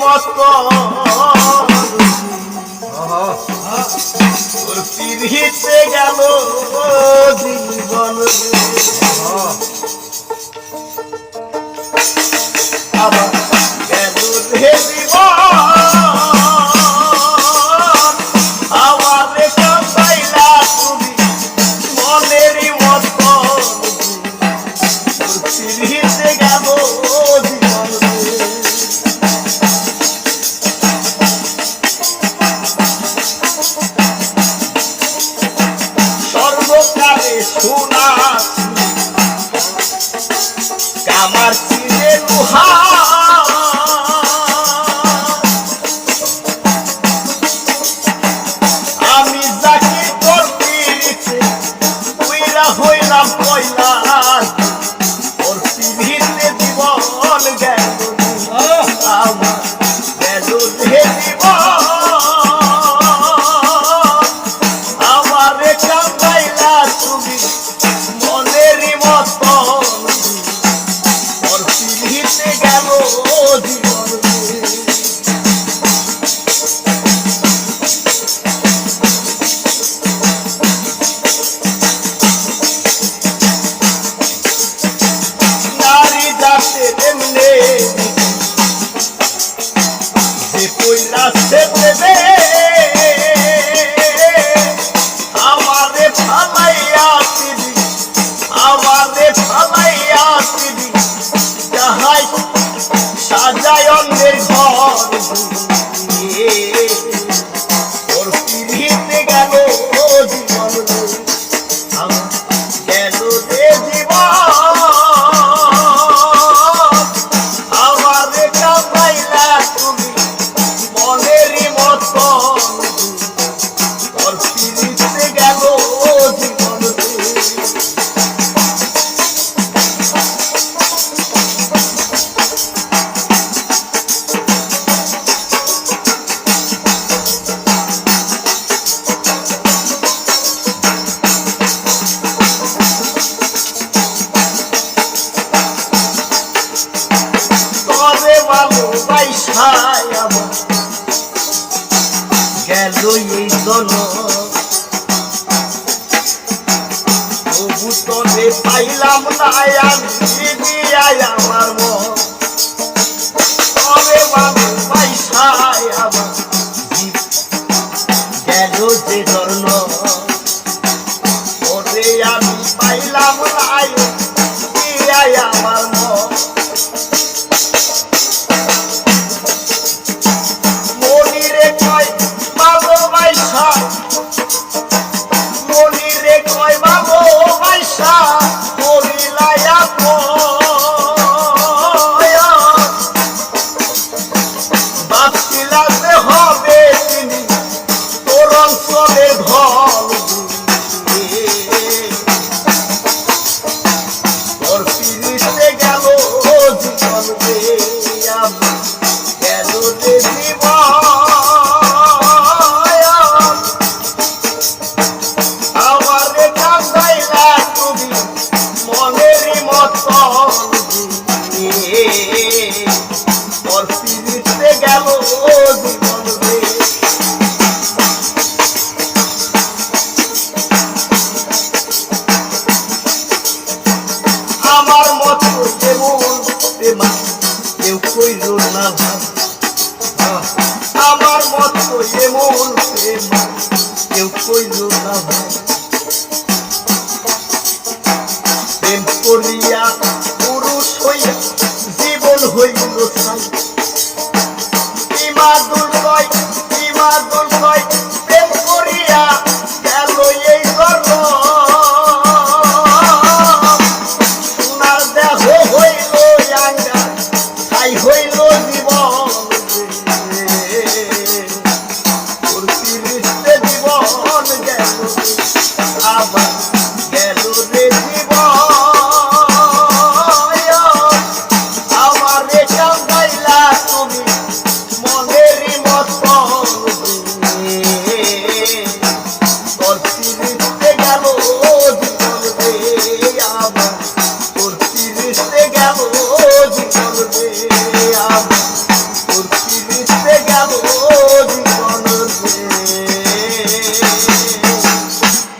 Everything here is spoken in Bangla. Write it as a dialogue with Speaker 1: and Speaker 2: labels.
Speaker 1: মস্ত। পিড়িতে গেল। সোনা। কামার চিরে লোহা always lose. লইল তবে পাইলাম আমার মন তবে বাবু আমার গেল যে ধর্ণ আমি পাইলাম আমার মতো কেমন প্রেমা কেউ কইল না ভাব